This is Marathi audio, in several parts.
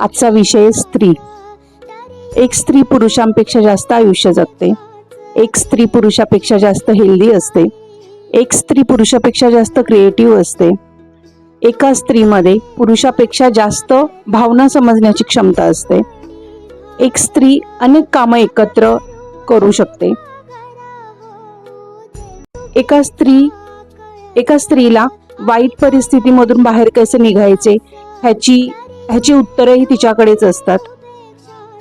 आजचा विषय स्त्री. एक स्त्री पुरुषांपेक्षा जास्त आयुष्य जगते. एक स्त्री पुरुषापेक्षा जास्त हेल्दी असते. एक स्त्री पुरुषापेक्षा जास्त क्रिएटिव्ह असते. एका स्त्रीमध्ये पुरुषापेक्षा जास्त भावना समजण्याची क्षमता असते. एक स्त्री अनेक कामं एकत्र करू शकते. एका स्त्री एका स्त्रीला वाईट परिस्थितीमधून बाहेर कसे निघायचे ह्याची ह्याची उत्तरंही तिच्याकडेच असतात.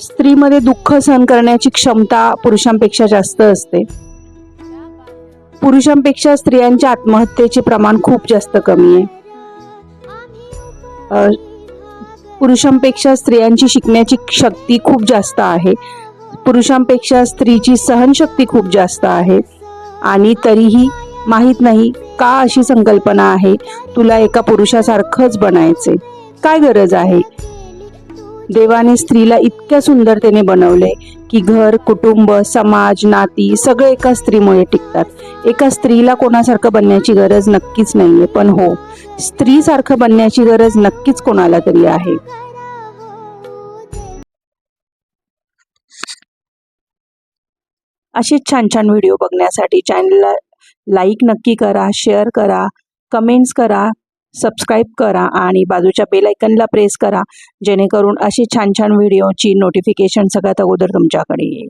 स्त्रीमध्ये दुःख सहन करण्याची क्षमता पुरुषांपेक्षा जास्त असते. पुरुषांपेक्षा स्त्रियांच्या आत्महत्येचे प्रमाण खूप जास्त कमी आहे. पुरुषांपेक्षा स्त्रियांची शिकण्याची शक्ती खूप जास्त आहे. पुरुषांपेक्षा स्त्रीची सहनशक्ती खूप जास्त आहे. आणि तरीही माहीत नाही का अशी संकल्पना आहे? तुला एका पुरुषासारखंच बनायचे काय गरज आहे? देवाने स्त्रीला इतक्या सुंदरतेने बनवले की घर कुटुंब समाज नाती सगळे एका स्त्रीमुळे टिकतात. एका स्त्रीला कोणासारखं बनण्याची गरज नक्कीच नाहीये पण हो स्त्रीसारखं बनण्याची गरज नक्कीच कोणाला तरी आहे. असेच छान छान व्हिडिओ बघण्यासाठी चॅनलला लाईक नक्की करा शेअर करा कमेंट्स करा सबस्क्राईब करा आणि बाजूच्या बेलायकनला प्रेस करा जेणेकरून असे छान छान व्हिडिओची नोटिफिकेशन सगळ्यात अगोदर तुमच्याकडे येईल.